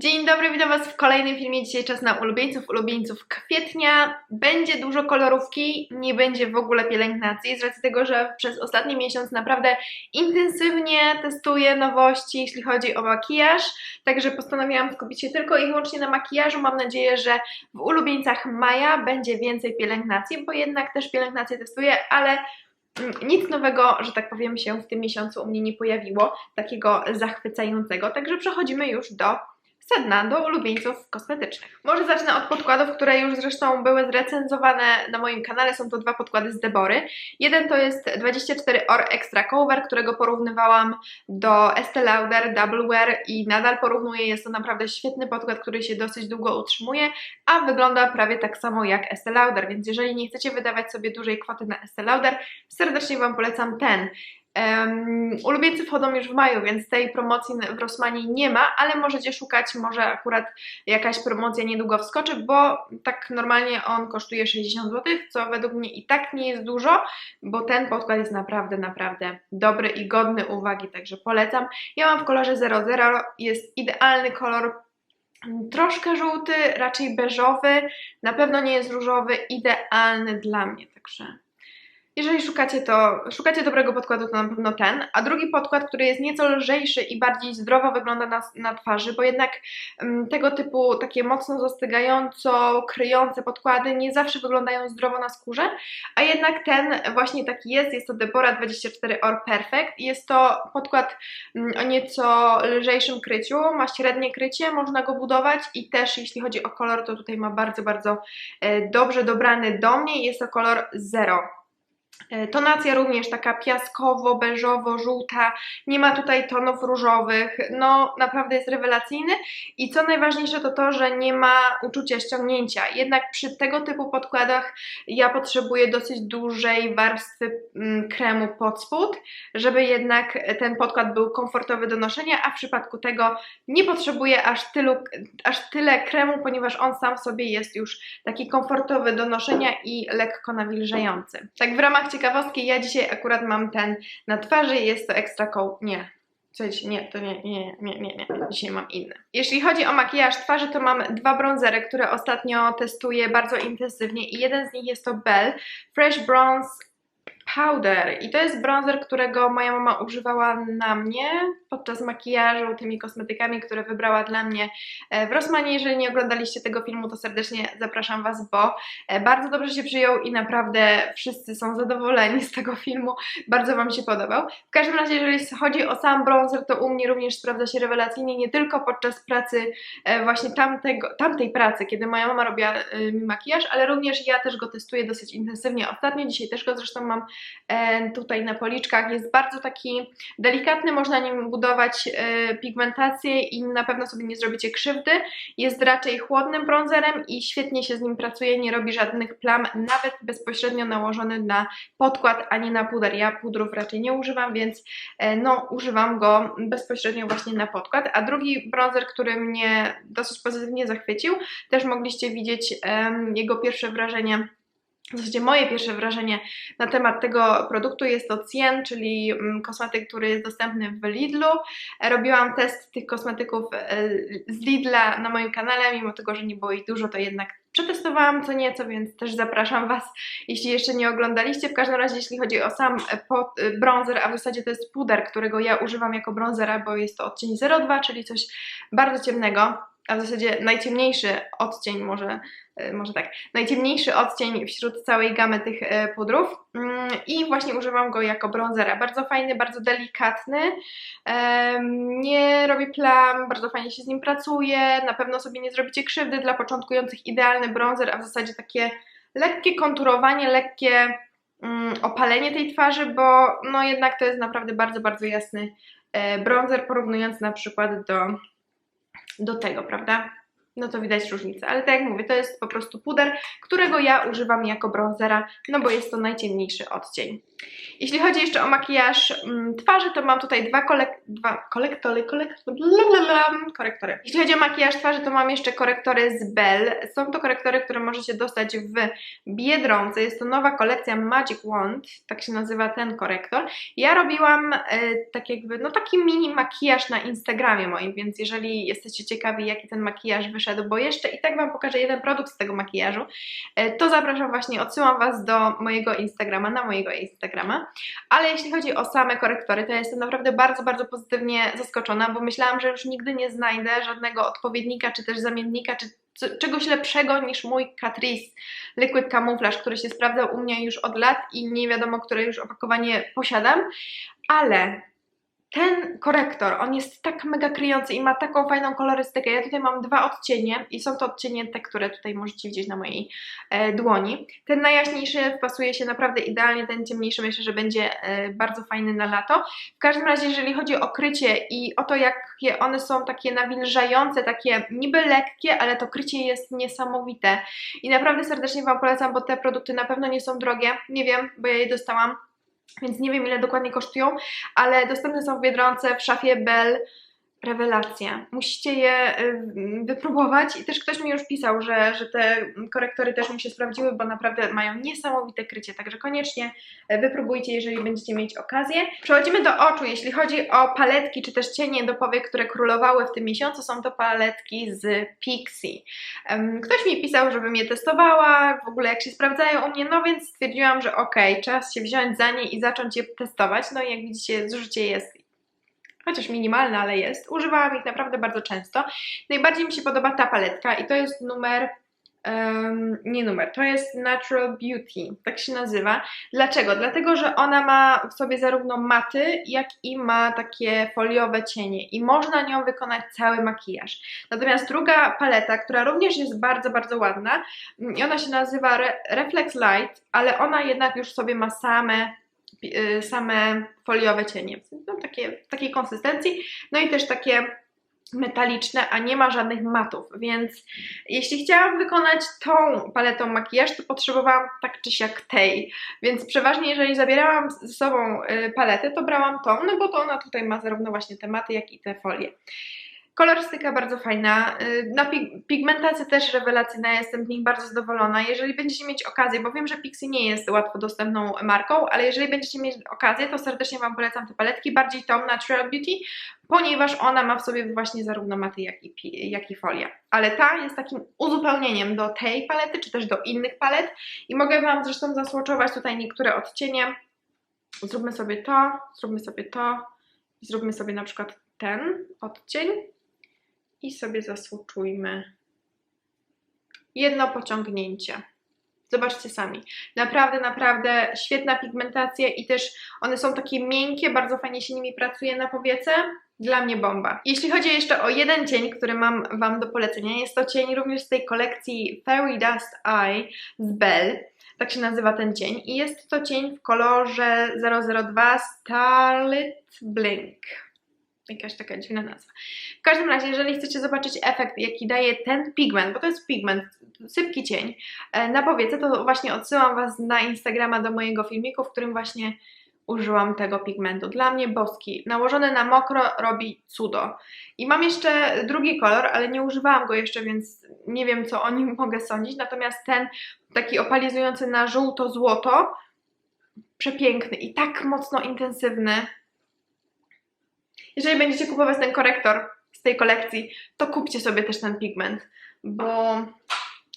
Dzień dobry, witam Was w kolejnym filmie. Dzisiaj czas na ulubieńców, ulubieńców kwietnia. Będzie dużo kolorówki, nie będzie w ogóle pielęgnacji, z racji tego, że przez ostatni miesiąc naprawdę intensywnie testuję nowości, jeśli chodzi o makijaż. Także postanowiłam skupić się tylko i wyłącznie na makijażu. Mam nadzieję, że w ulubieńcach maja będzie więcej pielęgnacji, bo jednak też pielęgnację testuję, ale mm, nic nowego, że tak powiem, się w tym miesiącu u mnie nie pojawiło, takiego zachwycającego. Także przechodzimy już do sedna do ulubieńców kosmetycznych. Może zacznę od podkładów, które już zresztą były zrecenzowane na moim kanale. Są to dwa podkłady z Debory. Jeden to jest 24 Or Extra Cover, którego porównywałam do Estee Lauder Double Wear i nadal porównuję. Jest to naprawdę świetny podkład, który się dosyć długo utrzymuje, a wygląda prawie tak samo jak Estee Lauder, więc jeżeli nie chcecie wydawać sobie dużej kwoty na Estee Lauder, serdecznie Wam polecam ten. Um, ulubieńcy wchodzą już w maju, więc tej promocji w Rossmanie nie ma, ale możecie szukać, może akurat jakaś promocja niedługo wskoczy, bo tak normalnie on kosztuje 60 zł, co według mnie i tak nie jest dużo, bo ten podkład jest naprawdę, naprawdę dobry i godny uwagi, także polecam. Ja mam w kolorze 00, jest idealny kolor troszkę żółty, raczej beżowy, na pewno nie jest różowy, idealny dla mnie, także jeżeli szukacie to, szukacie dobrego podkładu, to na pewno ten. A drugi podkład, który jest nieco lżejszy i bardziej zdrowo wygląda na, na twarzy, bo jednak um, tego typu takie mocno zastygająco, kryjące podkłady nie zawsze wyglądają zdrowo na skórze, a jednak ten właśnie taki jest. Jest to Debora 24 Or Perfect. Jest to podkład um, o nieco lżejszym kryciu, ma średnie krycie, można go budować i też jeśli chodzi o kolor, to tutaj ma bardzo, bardzo e, dobrze dobrany do mnie. Jest to kolor 0. E, tonacja również taka piaskowo-beżowo-żółta, nie ma tutaj tonów różowych, no naprawdę jest rewelacyjny. I co najważniejsze to to, że nie ma uczucia ściągnięcia, jednak przy tego typu podkładach ja potrzebuję dosyć dużej warstwy mm, kremu pod spód, żeby jednak ten podkład był komfortowy do noszenia, a w przypadku tego nie potrzebuję aż, tylu, aż tyle kremu, ponieważ on sam w sobie jest już taki komfortowy do noszenia i lekko nawilżający. Tak w ramach ciekawostki, ja dzisiaj akurat mam ten na twarzy, jest to Extra Coat, nie, Coś, nie, to nie, nie, nie, nie, nie, dzisiaj mam inny. Jeśli chodzi o makijaż twarzy, to mam dwa bronzery, które ostatnio testuję bardzo intensywnie i jeden z nich jest to Bell Fresh Bronze Powder i to jest bronzer, którego moja mama używała na mnie podczas makijażu tymi kosmetykami, które wybrała dla mnie e, w Rossmanie. Jeżeli nie oglądaliście tego filmu, to serdecznie zapraszam Was, bo e, bardzo dobrze się przyjął i naprawdę wszyscy są zadowoleni z tego filmu. Bardzo Wam się podobał. W każdym razie, jeżeli chodzi o sam bronzer, to u mnie również sprawdza się rewelacyjnie, nie tylko podczas pracy e, właśnie tamtego, tamtej pracy, kiedy moja mama robiła mi makijaż, ale również ja też go testuję dosyć intensywnie ostatnio. Dzisiaj też go zresztą mam tutaj na policzkach. Jest bardzo taki delikatny, można nim budować e, pigmentację i na pewno sobie nie zrobicie krzywdy. Jest raczej chłodnym bronzerem i świetnie się z nim pracuje, nie robi żadnych plam, nawet bezpośrednio nałożony na podkład, ani na puder. Ja pudrów raczej nie używam, więc e, no, używam go bezpośrednio właśnie na podkład. A drugi bronzer, który mnie dosyć pozytywnie zachwycił, też mogliście widzieć jego pierwsze wrażenie w zasadzie moje pierwsze wrażenie na temat tego produktu jest to Cien, czyli mm, kosmetyk, który jest dostępny w Lidlu. Robiłam test tych kosmetyków e, z Lidla na moim kanale, mimo tego, że nie było ich dużo, to jednak przetestowałam co nieco, więc też zapraszam Was, jeśli jeszcze nie oglądaliście. W każdym razie, jeśli chodzi o sam e, e, bronzer, a w zasadzie to jest puder, którego ja używam jako bronzera, bo jest to odcień 02, czyli coś bardzo ciemnego, a w zasadzie najciemniejszy odcień może E, może tak, najciemniejszy odcień wśród całej gamy tych e, pudrów. Mm, i właśnie używam go jako bronzera. Bardzo fajny, bardzo delikatny, nie robi plam, bardzo fajnie się z nim pracuje, na pewno sobie nie zrobicie krzywdy, dla początkujących idealny bronzer, a w zasadzie takie lekkie konturowanie, lekkie mm, opalenie tej twarzy, bo no jednak to jest naprawdę bardzo, bardzo jasny e, bronzer, porównując na przykład do, do tego, prawda? No to widać różnicę. Ale tak jak mówię, to jest po prostu puder, którego ja używam jako bronzera, no bo jest to najciemniejszy odcień. Jeśli chodzi jeszcze o makijaż mm, twarzy, to mam tutaj dwa, kolek dwa kolektory, kolektory, korektory. Jeśli chodzi o makijaż twarzy, to mam jeszcze korektory z Bell. Są to korektory, które możecie dostać w Biedronce. Jest to nowa kolekcja Magic Wand, tak się nazywa ten korektor. Ja robiłam e, tak jakby, no taki mini makijaż na Instagramie moim, więc jeżeli jesteście ciekawi, jaki ten makijaż wyszedł, bo jeszcze i tak Wam pokażę jeden produkt z tego makijażu, e, to zapraszam właśnie, odsyłam Was do mojego Instagrama, na mojego Instagrama. Ale jeśli chodzi o same korektory, to ja jestem naprawdę bardzo, bardzo pozytywnie zaskoczona, bo myślałam, że już nigdy nie znajdę żadnego odpowiednika, czy też zamiennika, czy czegoś lepszego niż mój Catrice Liquid Camouflage, który się sprawdzał u mnie już od lat i nie wiadomo, które już opakowanie posiadam, ale ten korektor, on jest tak mega kryjący i ma taką fajną kolorystykę. Ja tutaj mam dwa odcienie i są to odcienie te, które tutaj możecie widzieć na mojej e, dłoni. Ten najjaśniejszy wpasuje się naprawdę idealnie, ten ciemniejszy myślę, że będzie e, bardzo fajny na lato. W każdym razie, jeżeli chodzi o krycie i o to, jakie one są takie nawilżające, takie niby lekkie, ale to krycie jest niesamowite. I naprawdę serdecznie Wam polecam, bo te produkty na pewno nie są drogie. Nie wiem, bo ja je dostałam więc nie wiem ile dokładnie kosztują, ale dostępne są w Biedronce, w szafie Bell. Rewelacja. Musicie je y, wypróbować i też ktoś mi już pisał, że, że te korektory też mi się sprawdziły, bo naprawdę mają niesamowite krycie, także koniecznie y, wypróbujcie, jeżeli będziecie mieć okazję. Przechodzimy do oczu. Jeśli chodzi o paletki czy też cienie do powiek, które królowały w tym miesiącu, są to paletki z Pixie. Ktoś mi pisał, żebym je testowała, w ogóle jak się sprawdzają u mnie, no więc stwierdziłam, że ok, czas się wziąć za nie i zacząć je testować. No i jak widzicie, zużycie jest chociaż minimalna, ale jest. Używałam ich naprawdę bardzo często. Najbardziej mi się podoba ta paletka i to jest numer Um, nie numer, to jest Natural Beauty, tak się nazywa. Dlaczego? Dlatego, że ona ma w sobie zarówno maty, jak i ma takie foliowe cienie i można nią wykonać cały makijaż. Natomiast druga paleta, która również jest bardzo, bardzo ładna i ona się nazywa Re Reflex Light, ale ona jednak już sobie ma same same foliowe cienie. No, takie, takiej konsystencji. No i też takie metaliczne, a nie ma żadnych matów, więc jeśli chciałam wykonać tą paletą makijaż, to potrzebowałam tak czy siak tej, więc przeważnie jeżeli zabierałam ze sobą y, paletę, to brałam tą, no bo to ona tutaj ma zarówno właśnie te maty, jak i te folie. Kolorystyka bardzo fajna, na pigmentacja też rewelacyjna, jestem z nich bardzo zadowolona. Jeżeli będziecie mieć okazję, bo wiem, że Pixie nie jest łatwo dostępną marką, ale jeżeli będziecie mieć okazję, to serdecznie Wam polecam te paletki, bardziej tą Natural Beauty, ponieważ ona ma w sobie właśnie zarówno maty, jak i, jak i folię. Ale ta jest takim uzupełnieniem do tej palety, czy też do innych palet i mogę Wam zresztą zasłoczować tutaj niektóre odcienie. Zróbmy sobie to, zróbmy sobie to, zróbmy sobie na przykład ten odcień i sobie zasłuczujmy jedno pociągnięcie. Zobaczcie sami. Naprawdę, naprawdę świetna pigmentacja i też one są takie miękkie, bardzo fajnie się nimi pracuje na powiece. Dla mnie bomba. Jeśli chodzi jeszcze o jeden cień, który mam Wam do polecenia, jest to cień również z tej kolekcji Fairy Dust Eye z Bell. Tak się nazywa ten cień. I jest to cień w kolorze 002 Starlit Blink jakaś taka dziwna nazwa. W każdym razie, jeżeli chcecie zobaczyć efekt, jaki daje ten pigment, bo to jest pigment, sypki cień, e, na powiece, to właśnie odsyłam Was na Instagrama do mojego filmiku, w którym właśnie użyłam tego pigmentu. Dla mnie boski. Nałożony na mokro robi cudo. I mam jeszcze drugi kolor, ale nie używałam go jeszcze, więc nie wiem, co o nim mogę sądzić. Natomiast ten taki opalizujący na żółto-złoto, przepiękny i tak mocno intensywny. Jeżeli będziecie kupować ten korektor z tej kolekcji, to kupcie sobie też ten pigment, bo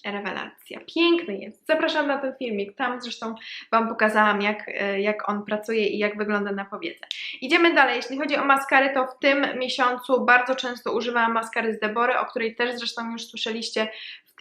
rewelacja. Piękny jest. Zapraszam na ten filmik. Tam zresztą Wam pokazałam, jak, e, jak on pracuje i jak wygląda na powiece. Idziemy dalej. Jeśli chodzi o maskary, to w tym miesiącu bardzo często używałam maskary z Debory, o której też zresztą już słyszeliście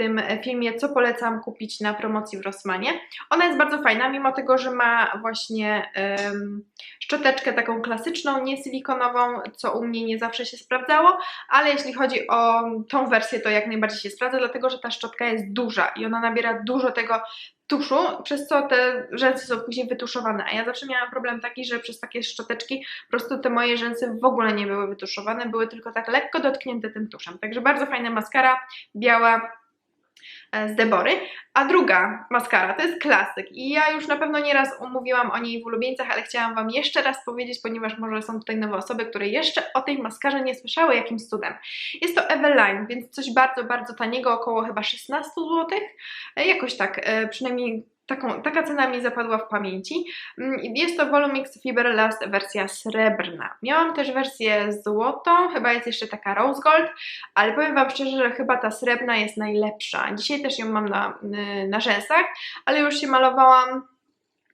tym filmie, co polecam kupić na promocji w Rossmanie. Ona jest bardzo fajna, mimo tego, że ma właśnie um, szczoteczkę taką klasyczną, nie silikonową, co u mnie nie zawsze się sprawdzało, ale jeśli chodzi o tą wersję, to jak najbardziej się sprawdza, dlatego że ta szczotka jest duża i ona nabiera dużo tego tuszu, przez co te rzęsy są później wytuszowane. A ja zawsze miałam problem taki, że przez takie szczoteczki po prostu te moje rzęsy w ogóle nie były wytuszowane, były tylko tak lekko dotknięte tym tuszem. Także bardzo fajna maskara, biała, z Debory, a druga maskara to jest klasyk. I ja już na pewno nieraz umówiłam o niej w ulubieńcach, ale chciałam Wam jeszcze raz powiedzieć, ponieważ może są tutaj nowe osoby, które jeszcze o tej maskarze nie słyszały jakim cudem. Jest to Eveline, więc coś bardzo, bardzo taniego, około chyba 16 zł, e, jakoś tak, e, przynajmniej taką, taka cena mi zapadła w pamięci. Mm, jest to Volumix Fiber Last wersja srebrna. Miałam też wersję złotą, chyba jest jeszcze taka Rose Gold, ale powiem Wam szczerze, że chyba ta srebrna jest najlepsza. Dzisiaj też ją mam na, na rzęsach, ale już się malowałam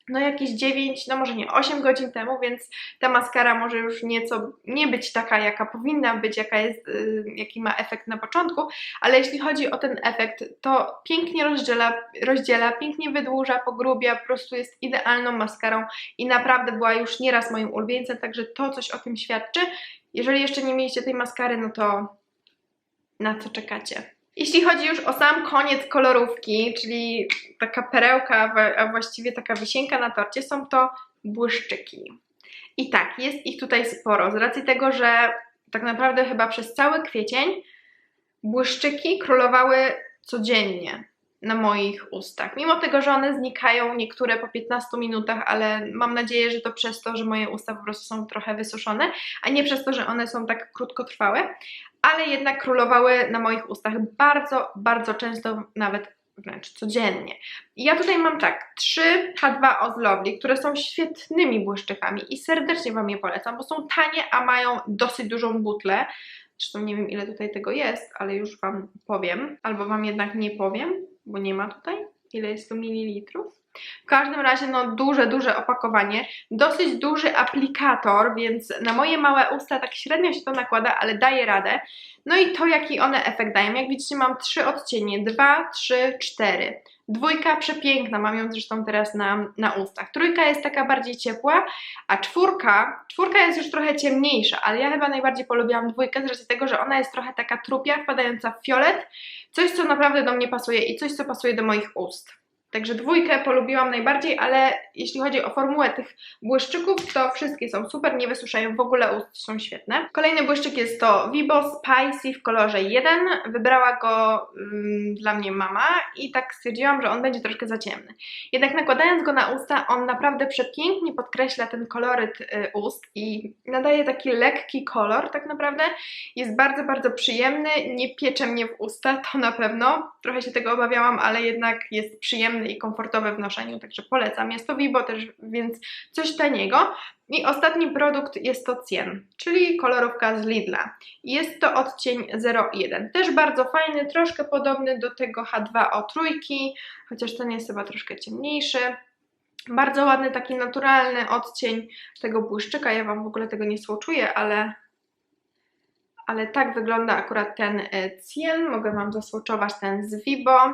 no jakieś 9, no może nie 8 godzin temu, więc ta maskara może już nieco nie być taka, jaka powinna być, jaka jest, yy, jaki ma efekt na początku, ale jeśli chodzi o ten efekt, to pięknie rozdziela, rozdziela pięknie wydłuża, pogrubia, po prostu jest idealną maskarą i naprawdę była już nieraz moim ulubieńcem, także to coś o tym świadczy. Jeżeli jeszcze nie mieliście tej maskary, no to na co czekacie? Jeśli chodzi już o sam koniec kolorówki, czyli taka perełka, a właściwie taka wisienka na torcie, są to błyszczyki. I tak, jest ich tutaj sporo, z racji tego, że tak naprawdę chyba przez cały kwiecień błyszczyki królowały codziennie na moich ustach. Mimo tego, że one znikają niektóre po 15 minutach, ale mam nadzieję, że to przez to, że moje usta po prostu są trochę wysuszone, a nie przez to, że one są tak krótkotrwałe ale jednak królowały na moich ustach bardzo, bardzo często, nawet wręcz codziennie. Ja tutaj mam tak, trzy H2O z Lovely, które są świetnymi błyszczykami i serdecznie Wam je polecam, bo są tanie, a mają dosyć dużą butlę. Zresztą nie wiem ile tutaj tego jest, ale już Wam powiem, albo Wam jednak nie powiem, bo nie ma tutaj, ile jest to mililitrów. W każdym razie, no duże, duże opakowanie, dosyć duży aplikator, więc na moje małe usta tak średnio się to nakłada, ale daje radę. No i to, jaki one efekt dają. Jak widzicie, mam trzy odcienie, dwa, trzy, cztery. Dwójka przepiękna, mam ją zresztą teraz na, na ustach. Trójka jest taka bardziej ciepła, a czwórka, czwórka jest już trochę ciemniejsza, ale ja chyba najbardziej polubiłam dwójkę z tego, że ona jest trochę taka trupia, wpadająca w fiolet. Coś, co naprawdę do mnie pasuje i coś, co pasuje do moich ust. Także dwójkę polubiłam najbardziej, ale jeśli chodzi o formułę tych błyszczyków, to wszystkie są super, nie wysuszają w ogóle, ust są świetne. Kolejny błyszczyk jest to Vibo Spicy w kolorze 1. Wybrała go mm, dla mnie mama i tak stwierdziłam, że on będzie troszkę za ciemny. Jednak nakładając go na usta, on naprawdę przepięknie podkreśla ten koloryt y, ust i nadaje taki lekki kolor tak naprawdę. Jest bardzo, bardzo przyjemny, nie piecze mnie w usta, to na pewno. Trochę się tego obawiałam, ale jednak jest przyjemny i komfortowe w noszeniu, także polecam. Jest to Vibo też, więc coś taniego. I ostatni produkt jest to Cien, czyli kolorówka z Lidla. Jest to odcień 01. Też bardzo fajny, troszkę podobny do tego H2O trójki, chociaż ten jest chyba troszkę ciemniejszy. Bardzo ładny, taki naturalny odcień tego błyszczyka. Ja Wam w ogóle tego nie słoczuję, ale ale tak wygląda akurat ten e, cien. Mogę Wam zasłoczować ten z Vibo.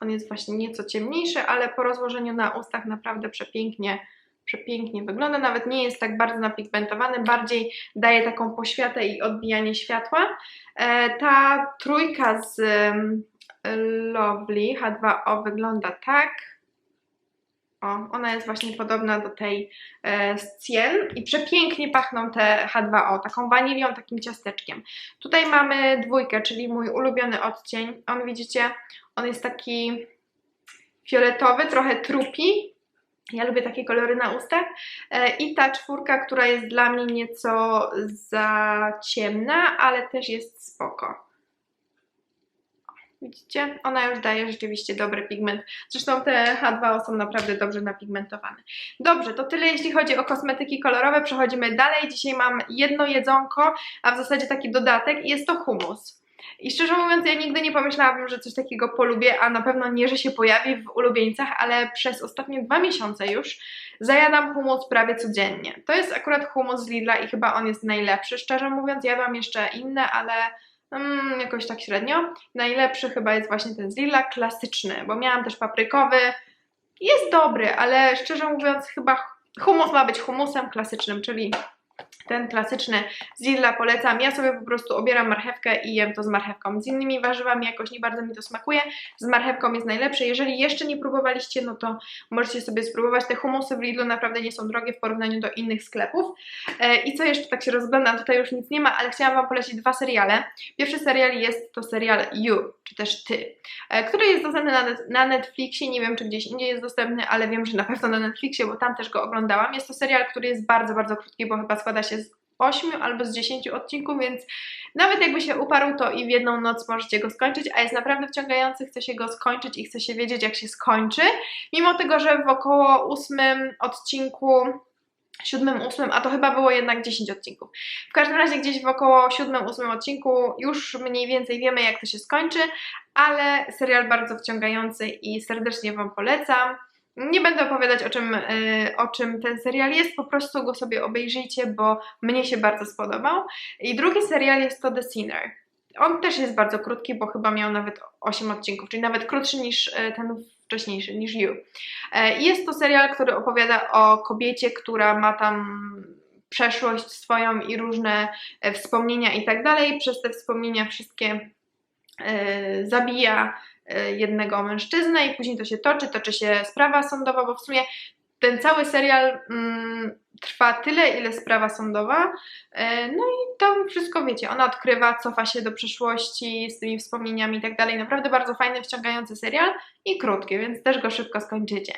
On jest właśnie nieco ciemniejszy, ale po rozłożeniu na ustach naprawdę przepięknie, przepięknie wygląda. Nawet nie jest tak bardzo napigmentowany, bardziej daje taką poświatę i odbijanie światła. E, ta trójka z Lovely H2O wygląda tak. O, ona jest właśnie podobna do tej e, z Cien i przepięknie pachną te H2O, taką wanilią, takim ciasteczkiem. Tutaj mamy dwójkę, czyli mój ulubiony odcień. On widzicie, on jest taki fioletowy, trochę trupi. Ja lubię takie kolory na ustach. E, I ta czwórka, która jest dla mnie nieco za ciemna, ale też jest spoko. Widzicie? Ona już daje rzeczywiście dobry pigment. Zresztą te H2O są naprawdę dobrze napigmentowane. Dobrze, to tyle jeśli chodzi o kosmetyki kolorowe. Przechodzimy dalej. Dzisiaj mam jedno jedzonko, a w zasadzie taki dodatek i jest to humus. I szczerze mówiąc, ja nigdy nie pomyślałabym, że coś takiego polubię, a na pewno nie, że się pojawi w ulubieńcach, ale przez ostatnie dwa miesiące już zajadam humus prawie codziennie. To jest akurat humus z Lidla i chyba on jest najlepszy. Szczerze mówiąc, jadłam jeszcze inne, ale mm, jakoś tak średnio. Najlepszy chyba jest właśnie ten z klasyczny, bo miałam też paprykowy. Jest dobry, ale szczerze mówiąc chyba humus ma być humusem klasycznym, czyli ten klasyczny z polecam. Ja sobie po prostu obieram marchewkę i jem to z marchewką. Z innymi warzywami jakoś nie bardzo mi to smakuje. Z marchewką jest najlepsze. Jeżeli jeszcze nie próbowaliście, no to możecie sobie spróbować. Te humusy w Lidlu naprawdę nie są drogie w porównaniu do innych sklepów. E, I co jeszcze, tak się rozglądam, tutaj już nic nie ma, ale chciałam Wam polecić dwa seriale. Pierwszy serial jest to serial You, czy też Ty, e, który jest dostępny na Netflixie. Nie wiem, czy gdzieś indziej jest dostępny, ale wiem, że na pewno na Netflixie, bo tam też go oglądałam. Jest to serial, który jest bardzo, bardzo krótki, bo chyba składa się z 8 albo z 10 odcinków, więc nawet jakby się uparł, to i w jedną noc możecie go skończyć, a jest naprawdę wciągający, chce się go skończyć i chce się wiedzieć, jak się skończy. Mimo tego, że w około 8 odcinku siódmym, ósmym, a to chyba było jednak 10 odcinków. W każdym razie gdzieś w około siódmym, ósmym odcinku już mniej więcej wiemy, jak to się skończy, ale serial bardzo wciągający i serdecznie Wam polecam. Nie będę opowiadać o czym, y, o czym ten serial jest, po prostu go sobie obejrzyjcie, bo mnie się bardzo spodobał. I drugi serial jest to The Sinner. On też jest bardzo krótki, bo chyba miał nawet 8 odcinków, czyli nawet krótszy niż y, ten wcześniejszy, niż You. E, jest to serial, który opowiada o kobiecie, która ma tam przeszłość swoją i różne e, wspomnienia i tak dalej. Przez te wspomnienia wszystkie e, zabija e, jednego mężczyznę i później to się toczy, toczy się sprawa sądowa, bo w sumie ten cały serial mm, trwa tyle, ile sprawa sądowa. E, No i tam wszystko wiecie. Ona odkrywa, cofa się do przeszłości z tymi wspomnieniami i tak dalej. Naprawdę bardzo fajny, wciągający serial i krótki, więc też go szybko skończycie.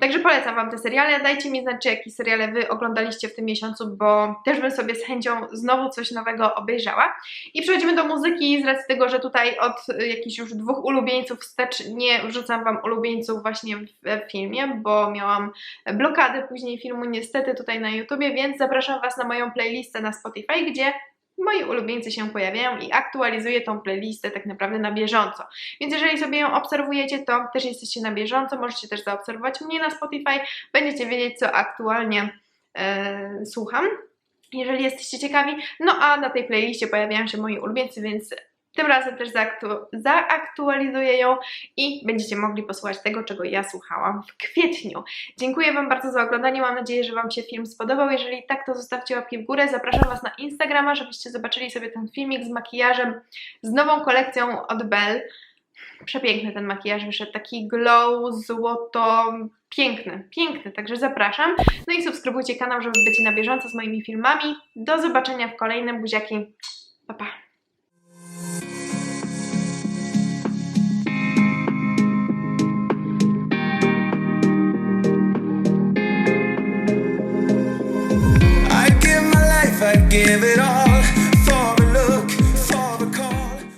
Także polecam Wam te seriale. Dajcie mi znać, czy jakie seriale Wy oglądaliście w tym miesiącu, bo też bym sobie z chęcią znowu coś nowego obejrzała. I przechodzimy do muzyki z racji tego, że tutaj od jakichś już dwóch ulubieńców wstecz nie wrzucam Wam ulubieńców właśnie w filmie, bo miałam blokadę później filmu niestety tutaj na YouTubie, więc zapraszam Was na moją playlistę na Spotify, gdzie moi ulubieńcy się pojawiają i aktualizuję tą playlistę tak naprawdę na bieżąco. Więc jeżeli sobie ją obserwujecie, to też jesteście na bieżąco, możecie też zaobserwować mnie na Spotify, będziecie wiedzieć, co aktualnie e, słucham. Jeżeli jesteście ciekawi, no a na tej playliście pojawiają się moi ulubieńcy, więc tym razem też zaaktu- zaaktualizuję ją i będziecie mogli posłuchać tego, czego ja słuchałam w kwietniu. Dziękuję Wam bardzo za oglądanie. Mam nadzieję, że Wam się film spodobał. Jeżeli tak, to zostawcie łapki w górę. Zapraszam Was na Instagrama, żebyście zobaczyli sobie ten filmik z makijażem, z nową kolekcją od Bell. Przepiękny ten makijaż wyszedł, taki glow, złoto, piękny, piękny, także zapraszam. No i subskrybujcie kanał, żeby być na bieżąco z moimi filmami. Do zobaczenia w kolejnym buziaki. Pa, pa. Give it all.